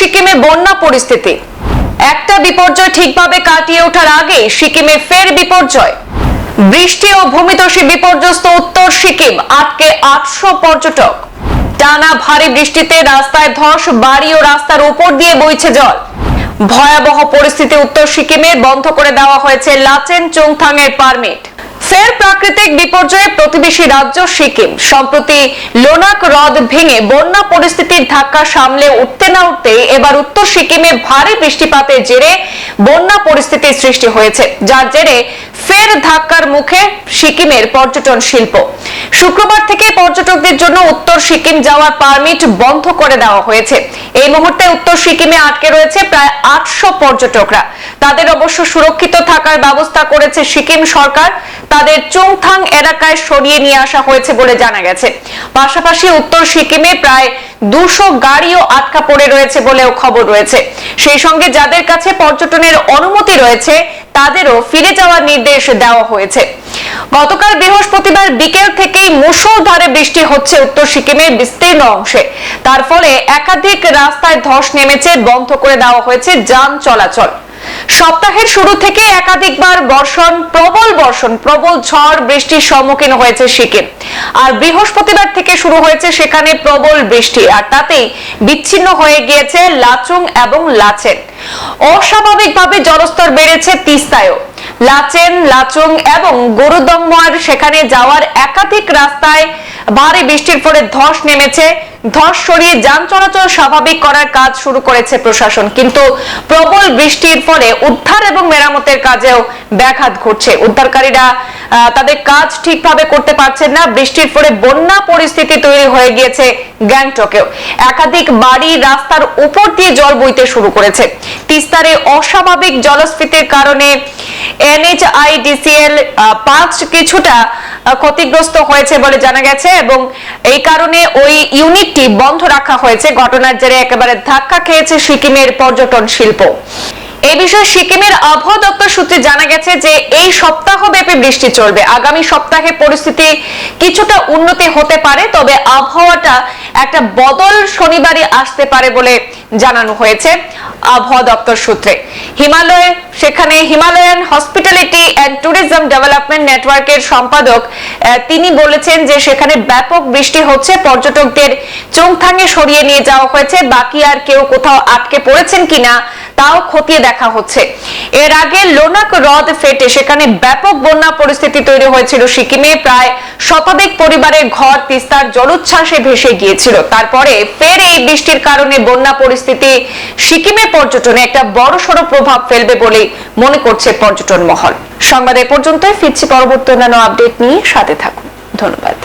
সিকিমে বন্যা পরিস্থিতি। একটা বিপর্যয় ঠিকভাবে কাটিয়ে ওঠার আগে সিকিমে ফের বিপর্যয়। বৃষ্টি ও ভূমিধসে বিপর্যস্ত উত্তর সিকিম আটকে আটশো পর্যটক। টানা ভারী বৃষ্টিতে রাস্তায় ধস, বাড়ি ও রাস্তার উপর দিয়ে বইছে জল। ভয়াবহ পরিস্থিতি উত্তর সিকিমে বন্ধ করে দেওয়া হয়েছে লাচেন চোংথাং এর পারমিট। ফের প্রাকৃতিক বিপর্যয়ে প্রতিবেশী রাজ্য সিকিম। সম্প্রতি লোনাক হ্রদ ভেঙে বন্যা পরিস্থিতির ধাক্কা সামলে উঠতে না উঠতে এবার উত্তর সিকিমে ভারী বৃষ্টিপাতের জেরে বন্যা পরিস্থিতির সৃষ্টি হয়েছে। যার জেরে ফের ধাক্কার মুখে সিকিমের পর্যটন শিল্প। শুক্রবার থেকে পর্যটকদের জন্য উত্তর সিকিম যাওয়ার পারমিট বন্ধ করে দেওয়া হয়েছে। এই মুহূর্তে উত্তর সিকিমে আটকে রয়েছে প্রায় আটশো পর্যটকরা। তাদের অবশ্য সুরক্ষিত থাকার ব্যবস্থা করেছে সিকিম সরকার। তাদের চুংথাং এলাকায় সরিয়ে নিয়ে আসা হয়েছে বলে জানা গেছে। পাশাপাশি উত্তর সিকিমে প্রায় দুশো গাড়িও আটকা পড়ে রয়েছে বলেও খবর রয়েছে। সেই সঙ্গে যাদের কাছে পর্যটনের অনুমতি রয়েছে তাদেরও ফিরে যাওয়ার নির্দেশ দেওয়া হয়েছে। গতকাল বৃহস্পতিবার বিকেল থেকেই মুষলধারে বৃষ্টি হচ্ছে উত্তর সিকিমের বিস্তীর্ণ অংশে। তার ফলে একাধিক রাস্তায় ধস নেমেছে, বন্ধ করে দেওয়া হয়েছে যান চলাচল। সপ্তাহের শুরু থেকে একাধিকবার বর্ষণ, প্রবল বর্ষণ, প্রবল ঝড়, বৃষ্টির সম্মুখীন হয়েছে সিকিম। আর বৃহস্পতিবার থেকে শুরু হয়েছে সেখানে প্রবল বৃষ্টি, আর তাতেই বিচ্ছিন্ন হয়ে গিয়েছে লাচুং এবং লাচেন। অস্বাভাবিকভাবে জলস্তর বেড়েছে তিস্তায়ও। লাচেন, লাচুং এবং গরুদংমার সেখানে যাওয়ার একাধিক রাস্তায় ভারী বৃষ্টির ফলে ধস নেমেছে। ধস সরিয়ে যান চলাচল স্বাভাবিক করার কাজ শুরু করেছে প্রশাসন। কিন্তু প্রবল বৃষ্টির ফলে উদ্ধার এবং মেরামতের কাজেও ব্যাঘাত ঘটছে। উদ্ধারকারীরা তাদের কাজ ঠিকভাবে করতে পারছেন না। বৃষ্টির ফলে বন্যা পরিস্থিতি তৈরি হয়ে গিয়েছে গ্যাংটকেও। একাধিক বাড়ি রাস্তার উপর দিয়ে জল বইতে শুরু করেছে। তিস্তারে অস্বাভাবিক জলস্ফীতির কারণে এনএইচআইডিসিএল পাঁচ কিছুটা ক্ষতিগ্রস্ত হয়েছে বলে জানা গেছে এবং এই কারণে ওই ইউনিটটি বন্ধ রাখা হয়েছে। ঘটনার জেরে একেবারে ধাক্কা খেয়েছে সিকিমের পর্যটন শিল্প। এই বিষয়ে সিকিমের আবহাওয়া দপ্তর সূত্রে জানা গেছে যে এই সপ্তাহ ব্যাপী বৃষ্টি চলবে। আগামী সপ্তাহে পরিস্থিতি কিছুটা উন্নতি হতে পারে, তবে আবহাওয়াটা একটা বদল শনিবারে আসতে পারে বলে জানানো হয়েছে আবহাওয়া দপ্তর সূত্রে। হিমালয়ে, সেখানে Himalayan hospitality and tourism development নেটওয়ার্কের সম্পাদক তিনি বলেছেন যে সেখানে ব্যাপক বৃষ্টি হচ্ছে, পর্যটকদের চোংথাঙে সরিয়ে নিয়ে যাওয়া হয়েছে, বাকি আর কেউ কোথাও আটকে পড়েছেন কিনা তাও খতিয়ে দেখা হচ্ছে। এর আগে লোনাক হ্রদ ফেটে সেখানে ব্যাপক বন্যা পরিস্থিতি তৈরি হয়েছিল সিকিমে। প্রায় শতাধিক পরিবারের ঘর, তিস্তার জলোচ্ছ্বাসে ভেসে গিয়েছিল। তারপরে ফের এই বৃষ্টির কারণে বন্যা পরিস্থিতি সিকিমের পর্যটনে একটা বড় সড় প্রভাব ফেলবে বলে মনে করছে পর্যটন মহল। সংবাদ এ পর্যন্তই, ফিরছি পরবর্তী অন্যান্য আপডেট নিয়ে। সাথে থাকুন। ধন্যবাদ।